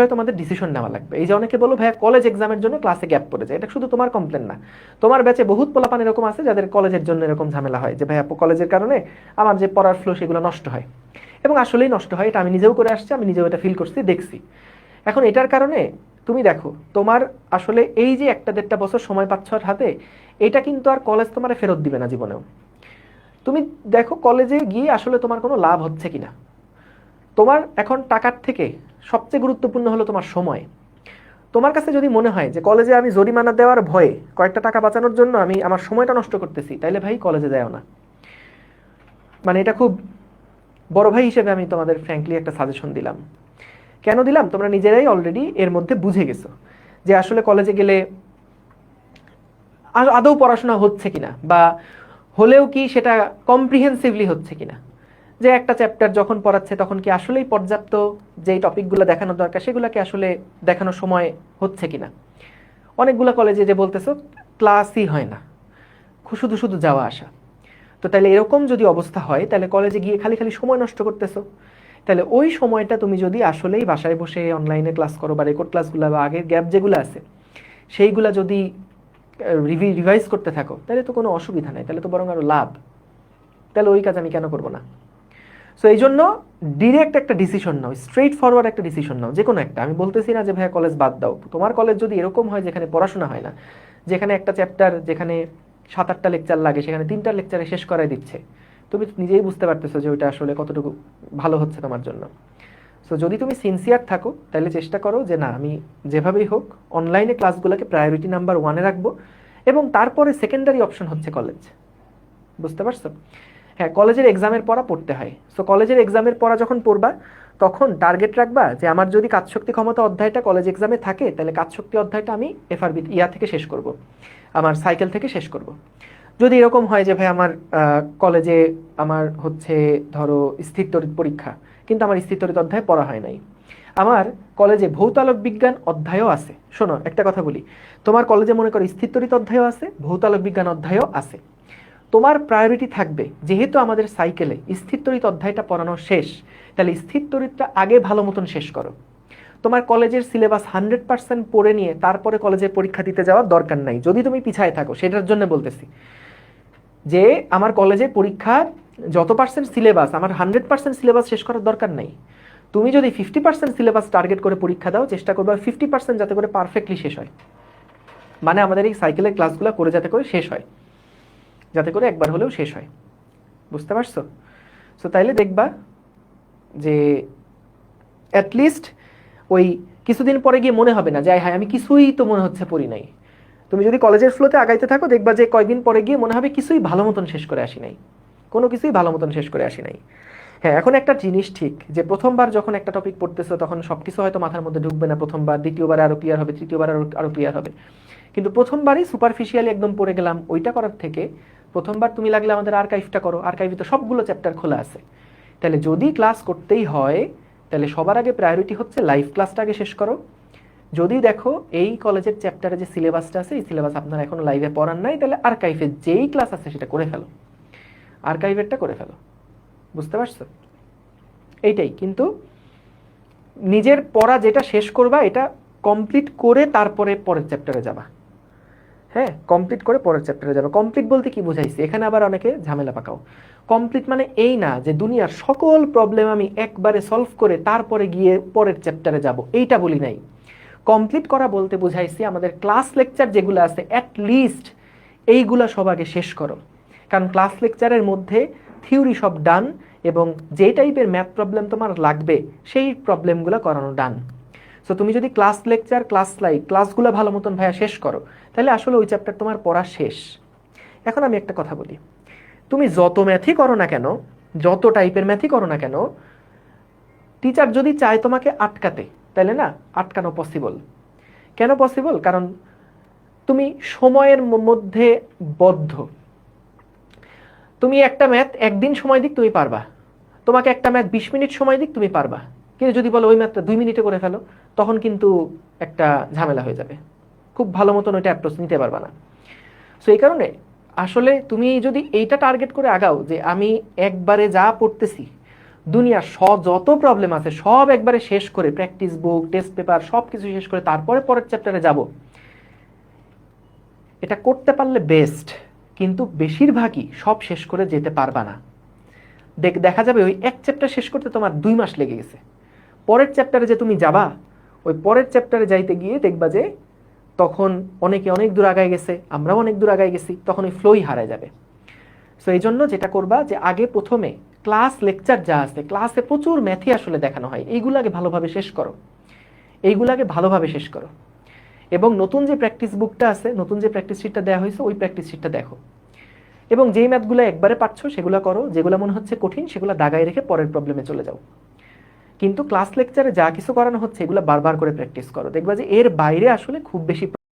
হয় তোমাদের ডিসিশন নেওয়া লাগবে। এই যে অনেকে বলো ভাইয়া কলেজ এক্সামের জন্য ক্লাসে গ্যাপ পড়ে যায় এটা শুধু তোমার কমপ্লেন না। তোমার ব্যাচে বহুত পোলাপান এরকম আছে যাদের কলেজের জন্য এরকম ঝামেলা হয় যে, ভাইয়া কলেজের কারণে আমার যে পড়ার ফ্লো সেগুলো নষ্ট হয়। এবং আসলেই নষ্ট হয়, এটা আমি নিজেও করে আসছি, আমি নিজেও এটা ফিল করছি, দেখছি। এখন এটার কারণে তুমি দেখো, তোমার আসলে এই যে একটা দেড়টা বছর সময় পাচ্ছ হাতে, এটা কিন্তু আর কলেজ তোমার ফেরত দিবে না জীবনেও। তুমি দেখো কলেজে গিয়ে আসলে তোমার কোনো লাভ হচ্ছে কিনা? তোমার এখন টাকার থেকে সবচেয়ে গুরুত্বপূর্ণ হলো তোমার সময়। তোমার কাছে যদি মনে হয় যে কলেজে আমি জরিমানা দেওয়ার ভয়ে কয়েকটা টাকা বাঁচানোর জন্য আমি আমার সময়টা নষ্ট করতেছি, তাইলে ভাই কলেজে দেও না। মানে এটা খুব বড় ভাই হিসেবে আমি তোমাদের ফ্র্যাঙ্কলি একটা সাজেশন দিলাম। কেন দিলাম? তোমরা নিজেরাই অলরেডি এর মধ্যে বুঝে গেছো যে আসলে কলেজে গেলে আদৌ পড়াশোনা হচ্ছে কিনা বা হলেও কি সেটা কম্প্রিহেন্সিভলি হচ্ছে কিনা। যে একটা চ্যাপ্টার যখন পড়াচ্ছে, তখন কি আসলেই পর্যাপ্ত যেই টপিকগুলো দেখানো দরকার, সেগুলোকে আসলে দেখানোর সময় হচ্ছে কিনা? অনেকগুলো কলেজে যে বলতেছো ক্লাসই হয় না। শুধু শুধু যাওয়া আসা। তো তাহলে এরকম যদি অবস্থা হয় তাহলে কলেজে গিয়ে খালি খালি সময় নষ্ট করতেছো। তাহলে ওই সময়টা তুমি যদি আসলেই বাসায় বসে অনলাইনে ক্লাস করো বা রেকর্ড ক্লাসগুলো বা আগের গ্যাপ যেগুলো আছে, সেইগুলা যদি রিভি রিভাইজ করতে থাকো তাহলে তো কোনো অসুবিধা নেই তাহলে তো বরং আরও লাভ। তাহলে ওই কাজ আমি কেন করব না? সো এই জন্য ডিরেক্ট একটা ডিসিশন নাও স্ট্রেট ফরওয়ার্ড একটা ডিসিশন নাও যে কোনো একটা। আমি বলতেছি না যে, ভাইয়া কলেজ বাদ দাও। তোমার কলেজ যদি এরকম হয় যেখানে পড়াশোনা হয় না, যেখানে একটা চ্যাপ্টার যেখানে সাত আটটা লেকচার লাগে, সেখানে তিনটা লেকচারে শেষ করাই দিচ্ছে, তুমি নিজেই বুঝতে পারতেছো যে, ওইটা আসলে কতটুকু ভালো হচ্ছে তোমার জন্য। সো যদি তুমি সিনসিয়ার থাকো, তাহলে চেষ্টা করো যে, না, আমি যেভাবেই হোক অনলাইনে ক্লাসগুলোকে প্রায়োরিটি নাম্বার ওয়ানে রাখব এবং তারপরে সেকেন্ডারি অপশন হচ্ছে কলেজ বুঝতে পারছ? হ্যাঁ কলেজের এক্সামের পড়া পড়তে হয়। সো কলেজের এক্সামের পড়া যখন পড়বা, তখন টার্গেট রাখবা যে আমার যদি কাজশক্তি ক্ষমতা অধ্যায়টা কলেজ এক্সামে থাকে, তাহলে কাজশক্তি অধ্যায়টা আমি এফআরবি ইয়া থেকে শেষ করব। আমার সাইকেল থেকে শেষ করব। যদি এরকম হয় যে ভাই আমার কলেজে আমার হচ্ছে ধরো স্থিরতরিত পরীক্ষা, কিন্তু আমার স্থিরতরিত অধ্যায় পড়া হয় নাই। আমার কলেজে ভৌতালক বিজ্ঞান অধ্যায়ও আছে। শোনো, একটা কথা বলি। তোমার কলেজে মনে করো স্থিরতরিত অধ্যায়ও আছে, ভৌতালক বিজ্ঞান অধ্যায়ও আছে। তোমার প্রায়োরিটি থাকবে, যেহেতু আমাদের সাইকেলে স্থিরতরিত অধ্যায়টা পড়ানো শেষ, তাহলে স্থিরতরিতটা আগে ভালো মতন শেষ করো। তোমার কলেজের সিলেবাস হান্ড্রেড পার্সেন্ট পড়ে নিয়ে তারপরে কলেজের পরীক্ষা দিতে যাওয়ার দরকার নাই, যদি তুমি পিছায় থাকো, সেটার জন্য বলতেছি। যে আমার কলেজে পরীক্ষার যত পার্সেন্ট সিলেবাস আমার হান্ড্রেড পার্সেন্ট সিলেবাস শেষ করার দরকার নেই। তুমি যদি ফিফটি পার্সেন্ট সিলেবাস টার্গেট করে পরীক্ষা দাও, চেষ্টা করবে ফিফটি পার্সেন্ট যাতে করে পারফেক্টলি শেষ হয়। মানে আমাদের এই সাইকেলের ক্লাসগুলো করে যাতে করে শেষ হয়। যাতে করে একবার হলেও শেষ হয়। বুঝতে পারছ? সো তাইলে দেখবা যে অ্যাটলিস্ট ওই কিছুদিন পরে গিয়ে মনে হবে না যে হ্যাঁ আমি কিছুই তো মনে হচ্ছে পড়ি নাই। তুমি যদি কলেজের ফ্লোতে আগাইতে থাকো, দেখবা যে কয়েকদিন পরে গিয়ে মনে হবে কিছুই ভালো মতন শেষ করে আসি নাই। কোনো কিছুই ভালো মতন শেষ করে আসি নাই। হ্যাঁ এখন একটা জিনিস ঠিক যে, প্রথমবার যখন একটা টপিক পড়তেছো, তখন সব কিছু হয়তো মাথার মধ্যে ঢুকবে না প্রথমবার, দ্বিতীয়বার আরও ক্লিয়ার হবে, তৃতীয়বার আরও আরও ক্লিয়ার হবে। কিন্তু প্রথমবারই সুপারফিশিয়ালি একদম পড়ে গেলাম, ওইটা করার থেকে প্রথমবার তুমি লাগলে আমাদের আর্কাইভটা করো। আর্কাইভে তো সবগুলো চ্যাপ্টার খোলা আছে। তাহলে যদি ক্লাস করতেই হয়, তাহলে সবার আগে প্রায়োরিটি হচ্ছে লাইভ ক্লাসটা আগে শেষ করো। যদি দেখো এই কলেজের চ্যাপ্টারে যে সিলেবাসটা আছে, এই সিলেবাস আপনার এখনও লাইভে পড়ার নাই, তাহলে আর্কাইভে যেই ক্লাস আছে সেটা করে ফেলো। আর্কাইভেরটা করে ফেলো। বুঝতে পারছ? এইটাই। কিন্তু নিজের পড়া যেটা শেষ করবা, এটা কমপ্লিট করে তারপরে পরের চ্যাপ্টারে যাবা। হ্যাঁ কমপ্লিট করে পরের চ্যাপ্টারে যাবে। কমপ্লিট বলতে কি বুঝাইছি? এখানে আবার অনেকে ঝামেলা পাকাও। কমপ্লিট মানে এই না যে দুনিয়ার সকল প্রবলেম আমি একবারে সলভ করে তারপরে গিয়ে পরের চ্যাপ্টারে যাব। এইটা বলি নাই। কমপ্লিট করা বলতে বুঝাইছি আমাদের ক্লাস লেকচার যেগুলো আছে অ্যাট লিস্ট এইগুলা সব আগে শেষ করো। কারণ ক্লাস লেকচারের মধ্যে থিওরি সব ডান এবং যে টাইপের ম্যাথ প্রবলেম তোমার লাগবে, সেই প্রবলেমগুলো করানো ডান সো তুমি যদি ক্লাস লেকচার ক্লাস স্লাইড ক্লাসগুলো ভালো মতন ভাইয়া শেষ করো, তাহলে আসলে ওই চ্যাপ্টার তোমার পড়া শেষ। এখন আমি একটা কথা বলি। তুমি যত ম্যাথই করো না কেন, যত টাইপের ম্যাথই করো না কেন টিচার যদি চায় তোমাকে আটকাতে, তাহলে না, আটকানো পসিবল কেন পসিবল কারণ তুমি সময়ের মধ্যে বদ্ধ। তুমি একটা ম্যাথ একদিন সময় দিক তুমি পারবা। তোমাকে একটা ম্যাথ বিশ মিনিট সময় দিক তুমি পারবা। কিন্তু যদি বলো ওই ম্যাথটা দুই মিনিটে করে ফেলো, তখন কিন্তু একটা ঝামেলা হয়ে যাবে। খুব ভালো মতন ওইটা অ্যাপ্রোচ নিতে পারবা না। সো এই কারণে আসলে তুমি যদি এইটা টার্গেট করে আগাও যে আমি একবারে যা পড়তেছি, দুনিয়ার স যত প্রবলেম আছে সব একবারে শেষ করে প্র্যাকটিস বুক টেস্ট পেপার সব কিছু শেষ করে তারপরে পরের চ্যাপ্টারে যাব। এটা করতে পারলে বেস্ট কিন্তু বেশিরভাগই সব শেষ করে যেতে পারবা না। দেখ, দেখা যাবে ওই এক চ্যাপ্টার শেষ করতে তোমার দুই মাস লেগে গেছে। পরের চ্যাপ্টারে যে তুমি যাবা, ওই পরের চ্যাপ্টারে যাইতে গিয়ে দেখবা যে তখন অনেকে অনেক দূর আগায় গেছে, আমরাও অনেক দূর আগায় গেছি, তখন ওই ফ্লোই হারায় যাবে। সো এই জন্য যেটা করবা যে আগে প্রথমে ক্লাস লেকচার যা আছে ক্লাসে প্রচুর ম্যাথই আসলে দেখানো হয় এইগুলাকে ভালোভাবে শেষ করো। এইগুলাকে ভালোভাবে শেষ করো। এবং নতুন যে প্র্যাকটিস বুকটা আছে, নতুন যে প্র্যাকটিস শিটটা দেওয়া হয়েছে, ওই প্র্যাকটিস শিটটা দেখো। এবং যেই ম্যাথগুলো একবারে পাচ্ছ সেগুলো করো, যেগুলো মনে হচ্ছে কঠিন, সেগুলো দাগায় রেখে পরের প্রবলেমে চলে যাও। কিন্তু ক্লাস লেকচারে যা কিছু করানো হচ্ছে, এগুলো বারবার করে প্র্যাকটিস করো। দেখবা যে এর বাইরে আসলে খুব বেশি